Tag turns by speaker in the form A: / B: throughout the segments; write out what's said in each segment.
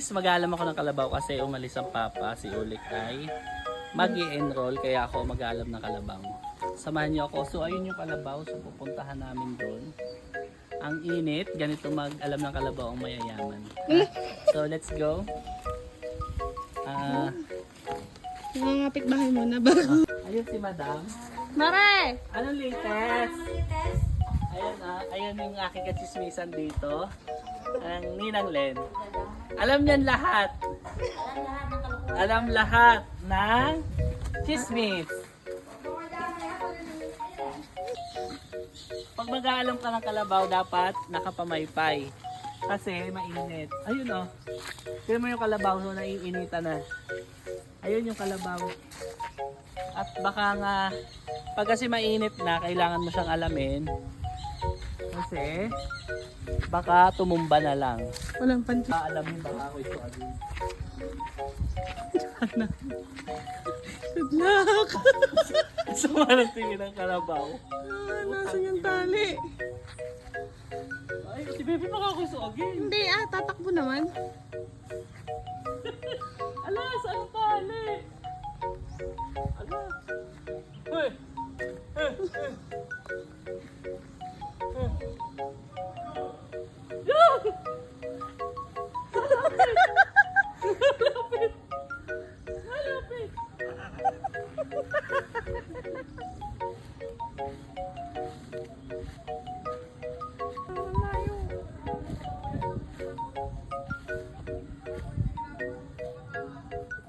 A: Mag-aalam ako ng kalabaw kasi umalis ang papa, si Ulik ay mag enroll kaya ako mag-aalam ng kalabaw. Samahan niyo ako. So ayun yung kalabaw, so pupuntahan namin doon. Ang init, ganito mag-alam ng kalabaw ang mayayaman. So let's go. Ah,
B: Nangangapit bahay mo na ba?
A: ayun si Madam.
B: Mare!
A: Anong latest? Ayan ah, ayan yung aking kachismisan dito. Ang Ninang Len. Alam niyan lahat. Alam lahat ng chismis. Pag mag-aalam ka ng kalabaw, dapat nakapamaypay. Kasi mainit. Ayun oh. Tignan mo yung kalabaw no, naiinitan na. Ayun yung kalabaw. At baka nga, pag kasi mainit na, kailangan mo siyang alamin. Kasi, baka tumumba na lang.
B: Walang panty.
A: Aalamin baka ako ito agad.
B: Good luck!
A: Sama ng tingin ng kalabaw.
B: ah, nasan yung tali?
A: Ay, si baby baka ako agad.
B: Hindi ah, tatakbo naman.
A: Ala, saan tali? Ala. Hey! Hey! Hey! Ito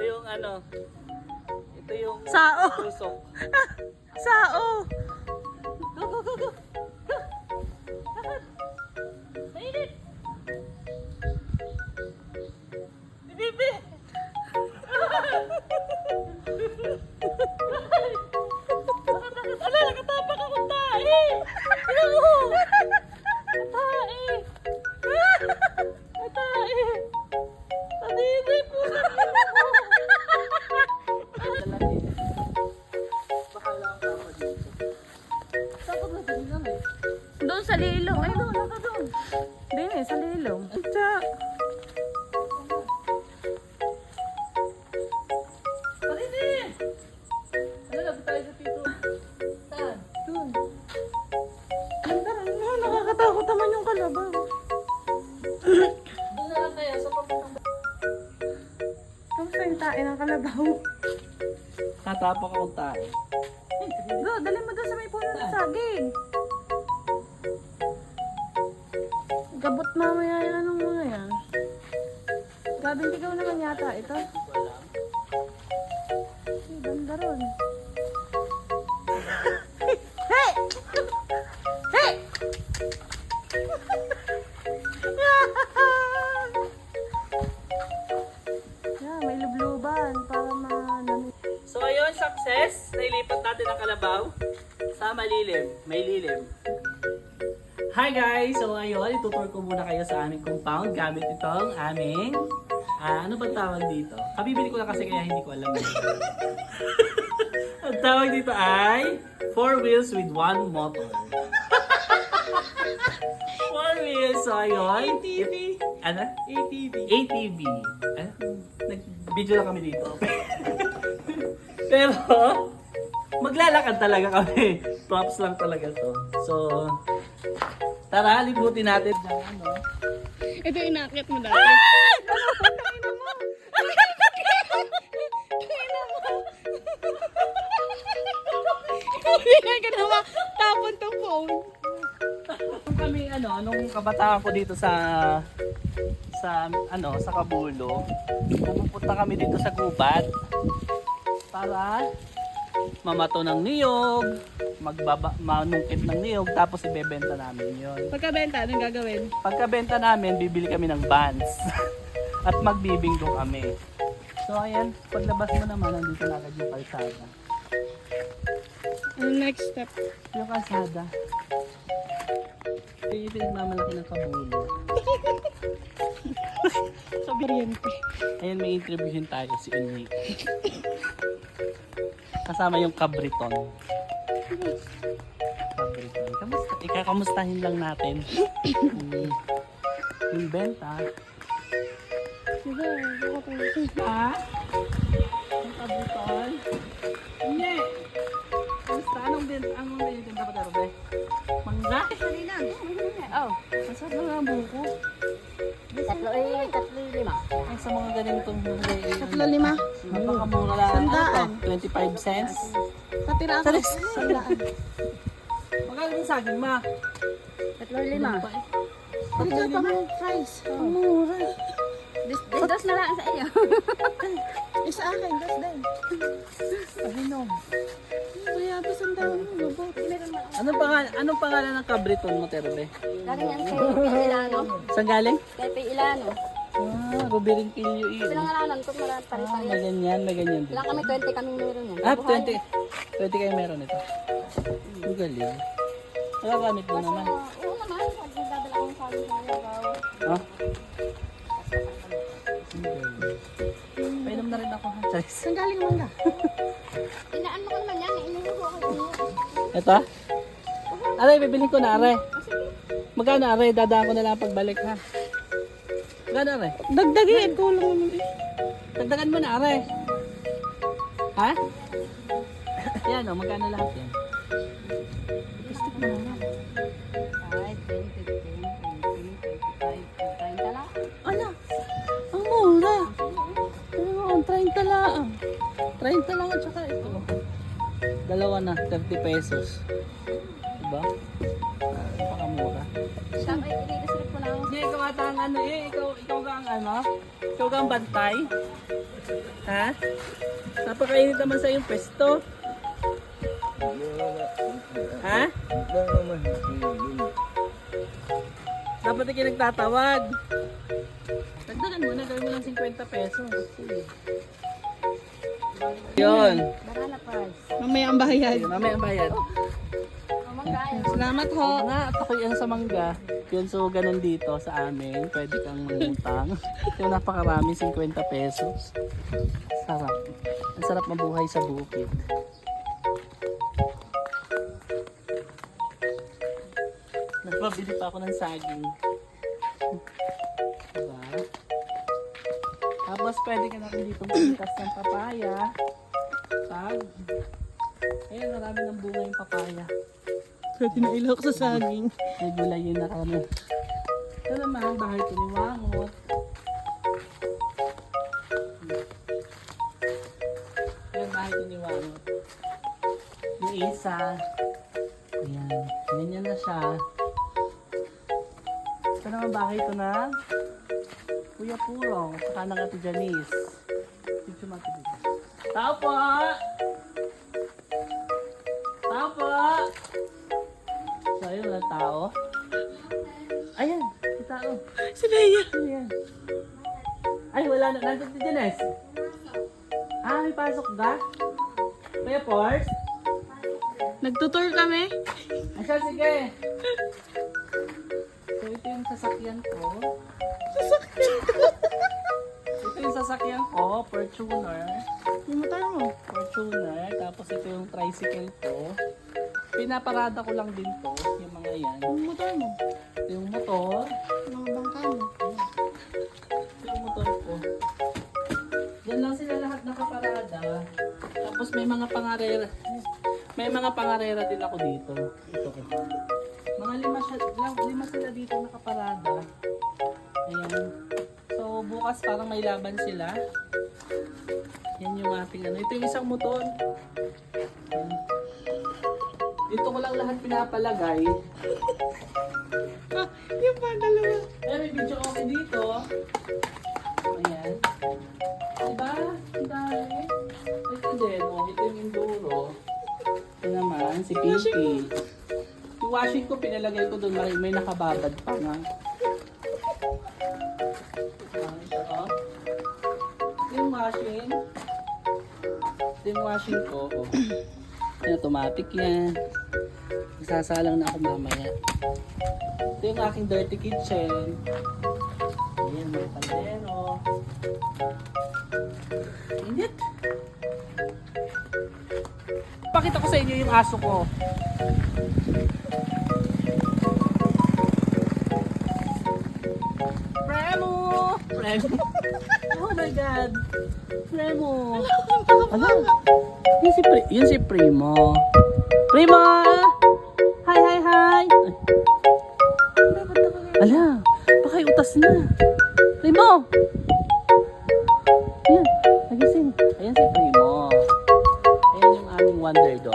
A: yung ano, ito yung
B: Sao!
A: tusok.
B: Doon sa lilong. Ay, doon. Naka doon. Din eh, sa lilong. Sa...
A: Ano, tayo.
B: Nakakatakot naman yung kalabaw.
A: Doon na lang kaya sa papuntang
B: Kamusta yung tae ng kalabaw?
A: Katapak akong tayo.
B: Dali mo doon sa may puno ng saging. Gabot mamaya yan anong mga yan. Gabing tigaw naman yata ito. Ay, ganda ron. hey! Hey!
A: Sa malilim. May lilim. Hi guys! So ayun, itutur ko muna kayo sa aming compound gamit itong aming ah, ano ba tawag dito? Kabibili ko lang kasi kaya hindi ko alam. ang tawag dito ay four wheels with one motor. four wheels. So ayun.
B: ATV.
A: Ano?
B: ATV.
A: ATV. Eh? Nag-video lang kami dito. Pero, maglalakad talaga kami. Props lang talaga to. So, tara, libutin natin ano.
B: Ito inakit mo dati. Ah! Naman tapon tong phone.
A: Kami, ano, nung kabataan ko dito sa sa ano sa Kabulo pupunta kami dito sa gubat para mamato ng niyog magbaba manungkit ng niyog tapos ibebenta namin yon
B: Pagkabenta, anong gagawin?
A: Pagkabenta namin, bibili kami ng buns. At magbibinggo kami. So ayan, paglabas mo naman, nandito na agad yung kalsada.
B: Ano next step?
A: Yung kalsada. Ito yung pinagmamalaki ng kabulo.
B: Sa kuryente.
A: Ayan, may interviewin tayo si Enrique. Kasama yung kabriton. Kabriton. Kamusta? Ikakamustahin lang natin. yung, yung benta.
B: Sige.
A: Ha? Ang kabuton? Hindi. Basta anong din, anong binitinda pa tayo, be? Mangga?
B: Oh,
A: Masarap na nga ang buko.
C: Tatlo eh, tatlo eh, lima.
A: Ay, sa mga ganitong mangga eh.
B: tatlo lima.
A: Napakamura lang.
B: Sandaan.
A: Ano to? 25 cents?
B: Patira ako. Sandaan.
A: Magkano yung saging, ma?
C: Tatlo lima.
B: Hindi ka pa ng fries. Ang mura.
C: Dis, dis, dos na lang sa iyo.
B: Isa akin, das din.
A: Ahinom.
B: Kaya ito sandaan mo, lubot.
A: Anong pangalan, anong pangalan ng kabriton mo, Terbe?
C: Galing yan kay P. Ilano.
A: Saan galing?
C: Kay P. Ilano.
A: Ah, Rubirin Pilyo
C: Sila
A: yun.
C: nga lanan ko, mara
A: Ah,
C: pare-pare.
A: may ganyan, may ganyan din.
C: Wala kami 20 kaming meron yan.
A: Ah,
C: Buhay.
A: 20. 20 kayo meron ito. Ang galing. Nagagamit mo naman.
C: Ah, Oo
B: Saan galing mangga?
C: Inaan mo ko naman yan, inuubo ako yan.
A: Ito? Aray, bibili ko na, aray. Magkano, aray? Dadaan ko na lang pagbalik, ha? Magkano, aray?
B: Dagdagi, eh, tulong naman eh.
A: Dagdagan mo na, aray. Ha? Yan, o. Magkano lahat yan? Gusto ko naman.
C: 5,
A: Dalawa na, 30 pesos. Diba? Pakamura.
C: Siya, ay, i-reserve ko na ako.
A: Hindi, ikaw ata ang ano eh. Ikaw, ikaw ka ang ano? Ikaw ka ang bantay? Ha? Napakainit naman sa iyong pwesto. Ha? Dapat ikaw nagtatawag. Dagdagan mo na, gawin mo lang 50 pesos. Yun.
B: Mamaya ang bayad.
A: Mamaya ang bayad.
B: Salamat ho.
A: Nga, at ako yan sa mangga. Yun, so ganun dito sa amin. Pwede kang mangutang. Yung napakarami, 50 pesos. Sarap. Ang sarap mabuhay sa bukid. Nagpabili pa ako ng saging. Tapos pwede ka na dito bumitas ng papaya. Pag. Ayun, marami ng bunga yung papaya.
B: Pwede na ilok sa saging.
A: May gulay yun na kami. Ito naman, bahay ko ni Wangot. Yan, bahay ko ni Wangot. Yung isa. Ayan. Ganyan na siya. Ito naman bahay ko na Kuya Purong. Saka ng Ate Janice. Picture mo Ate Janice. Tao po! Tao po! So, ayun na tao. Ayan, si tao.
B: Si Leia.
A: Ay, wala na. Nandun si Janice. Ah, may pasok ba? Kuya Pors?
B: Nagtutour kami.
A: Asya, sige. So, ito yung sasakyan ko.
B: Ko.
A: Ito yung sasakyan ko, Fortuner.
B: Yung motor mo.
A: Fortuner. Tapos ito yung tricycle ko. Pinaparada ko lang din to, yung mga yan.
B: Yung motor mo.
A: Ito yung motor.
B: Mga bangka mo.
A: Ito yung motor ko. Yan lang sila lahat nakaparada. Tapos may mga pangarera. May mga pangarera din ako dito. Ito. Mga lima, siya, lima sila dito nakaparada. Ayan. Bukas parang may laban sila. Yan yung ating ano. Ito yung isang motor. Dito ko lang lahat pinapalagay.
B: Ah, yung pa dalawa.
A: Eh, may video okay dito. Ayan. Diba? Ang dami. Ito din, oh. Ito yung Enduro. Ito naman, si Pinky. Yung washing ko, pinalagay ko doon. May, may nakababad pa nga. Ito yung washing. Yung washing ko, oh. Yan, automatic yan. Isasalang na ako mamaya. Ito yung aking dirty kitchen. Ayan, mga kaldero. Init. Pakita ko sa inyo yung aso ko. Premo. Oh my God. Premo. Ano? Ala. Yan si, Pre yan si Primo. Primo! Hi, hi, hi! Ala, baka yung utas na. Primo! Ayan, nagising. Ayan si Primo. Ayan yung aming wonder dog.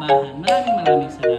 A: simbahan. Maraming maraming salamat.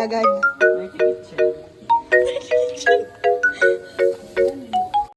B: agad.